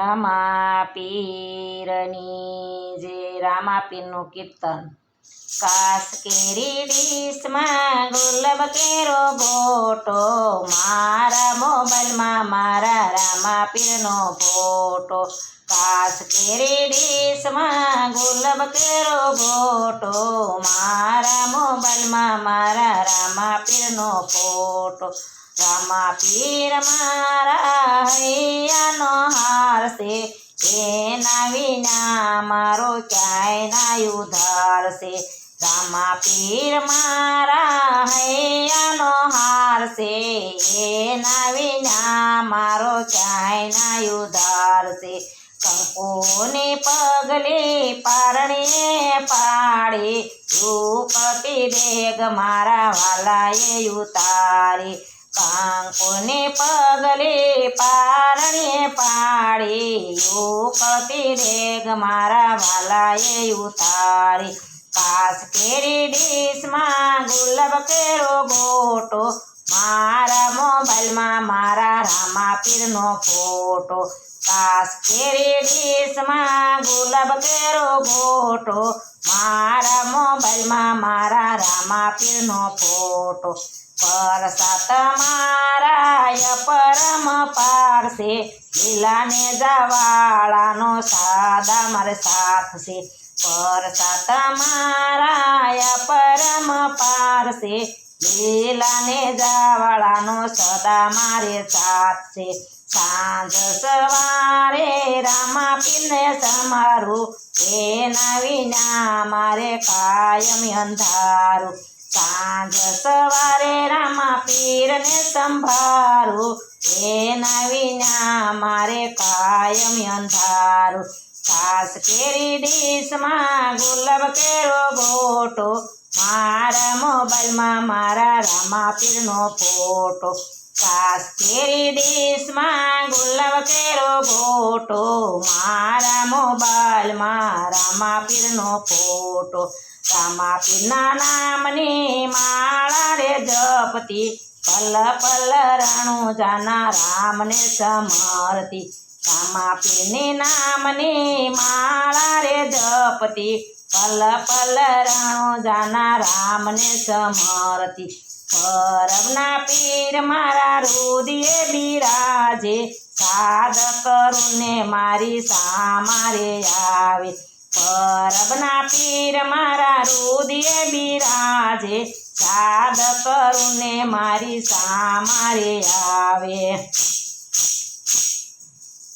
રામા પીરની જે રામાપીરનું કીર્તન કાસ કેરી ડીશમાં ગુલાબ કેરો ફોટો મારા મોબાઈલમાં મારા રામાપીરનો ફોટો કાસ કેરી ડીશમાં ગુલાબ કેરો ફોટો મારા મોબાઈલમાં મારા રામાપીરનો ફોટો રામા પીર મારા હૈયાનો હાર છે. એના વિના મારો ક્યાંય ના ઉધાર છે. રામા પીર મારા હૈયાનો હાર છે. એના વિના મારો ક્યાંય ના ઉધાર છે. કંકુને પગલે પારણીએ પાડી, રૂપ દેગ મારા વાલાએ ઉતારી. કાંકુને પગલે પારણે પાડી ઉપટી દેગ મારા વાલાએ ઉતારી. પાસ કેરી ડીશમાં ગુલાબ કેરો ગોટો, મારા મોબાઈલમાં મારા રામા પીરનો ફોટો. પાસ કેરી ડીશમાં ગુલાબ કેરો ગોટો, મારા મોબાઈલમાં મારા રામા પીરનો ફોટો. પરસાત મારા પરમ પારસે, લીલાને જવાળાનો સાદા મારે સાથ છે. પરસાત પરમ પારસે, લીલાને જવાળાનો સદા મારે સાથ છે. સાંજ સવારે રામા પીને સમારું, એના વિના મારે કાયમ અંધારું. સાંજ સવારે રામા પીરને સંભારું એના વિના મારે કાયમ અંધારું. સાસ કેરી ડીશમાં ગુલાબ કેરો ગોટો. મારા મોબાઈલમાં મારા રામા પીરનો ફોટો. કાસ દેશમાં ગુલાબ કેરો ગોટો મારા મોબાઈલમાં રામા પીરનો ફોટો. રામા પીરના નામની માળા રે જપતી, પલ પલ રાણુ જાના રામને સમરતી. રામા પીરની નામની માળા રે જપતી, પલ પલ રાણુ જાના રામને સમરતી. પરબના પીર મારા રુદિયે બિરાજે. સાદ કરુને મારી સામારે આવે. પરબના પીર મારા રુદિયે બિરાજે. સાદ કરુને મારી સામારે આવે.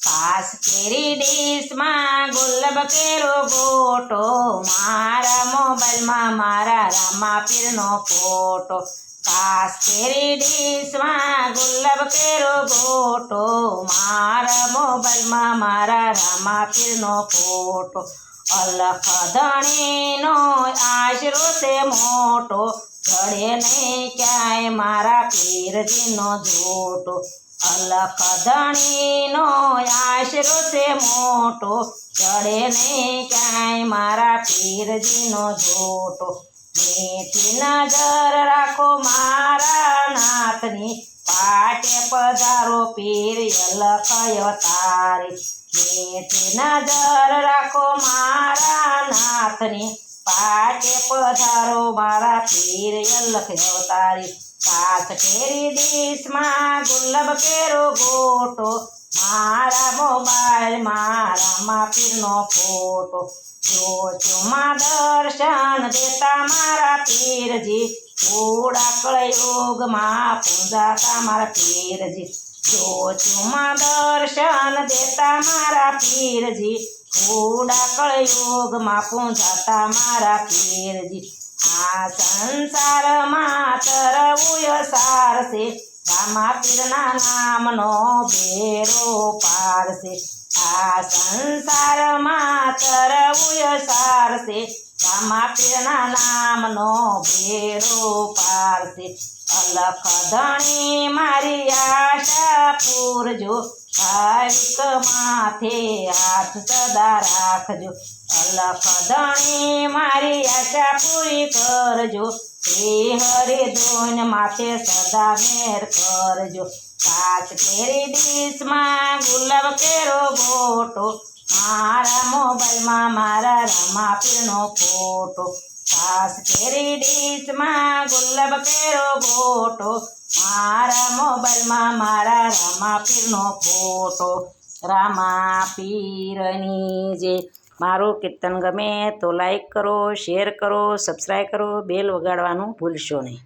પાસ કેરી ડીશમાં ગુલ્લબ કેરો ગોટો. મારા મોબાઈલમાં મારા રામા પીરનો ફોટો. કાસ કેરી ડીશમાં ગુલ્લબ કેરો ગોટો મારા મોબાઈલમાં મારા રામા પીરનો ફોટો અલખ ધણીનો આશરો છે મોટો ચડે નહીં ક્યાંય મારા પીરજીનો જોટો અલખ ધણીનો આશરો છે મોટો ચડે નહીં ક્યાંય મારા પીરજીનો જોટો. મીઠી નજર રાખો મારા નાથની પાટે પધારો પીર અલખ અવતારી મીઠી નજર રાખો મારા નાથની પાટે પધારો મારા પીર અલખ તારી સાત ફેરી દેશમાં ગુલાબ કેરો ગોટો. મારા મોબાઈલ મારા પીરનો ફોટો. જોજો માં દર્શન દેતા મારા પીરજી. થોડા કળયોગમાં પૂંજાતા મારા પીરજી. જોજો માં દર્શન દેતા મારા પીરજી. થોડા કળયોગમાં પૂંજાતા મારા પીરજી. આ સંસારમાં તરવું સારશે. રામા પીરના નામનો ભેરો પારશે આ સંસારમાં તરવું સારશે. રામા પીરના નામનો ભેરો પારશે અલખ ધણી મારી આશા પૂરજો. ભાવિક માથે હાથ સદા રાખજો. અલખ મારી આશા પૂરી કરજો. શ્રી હરિ ધૂન, માથે સદા મેર કરજો. કાચ ફેરી ડીશમાં ગુલાબ કેરો ગોટો. મારા મોબાઈલમાં મારા રમા પીરનો ફોટો. કાચ કેરી ડીશમાં ગુલાબ કેરો ગોટો મારા મોબાઈલમાં મારા રામા પીરનો ફોટો. રામા પીરની જે મારું કીર્તન ગમે તો લાઈક કરો શેર કરો સબસ્ક્રાઈબ કરો બેલ વગાડવાનું ભૂલશો નહીં.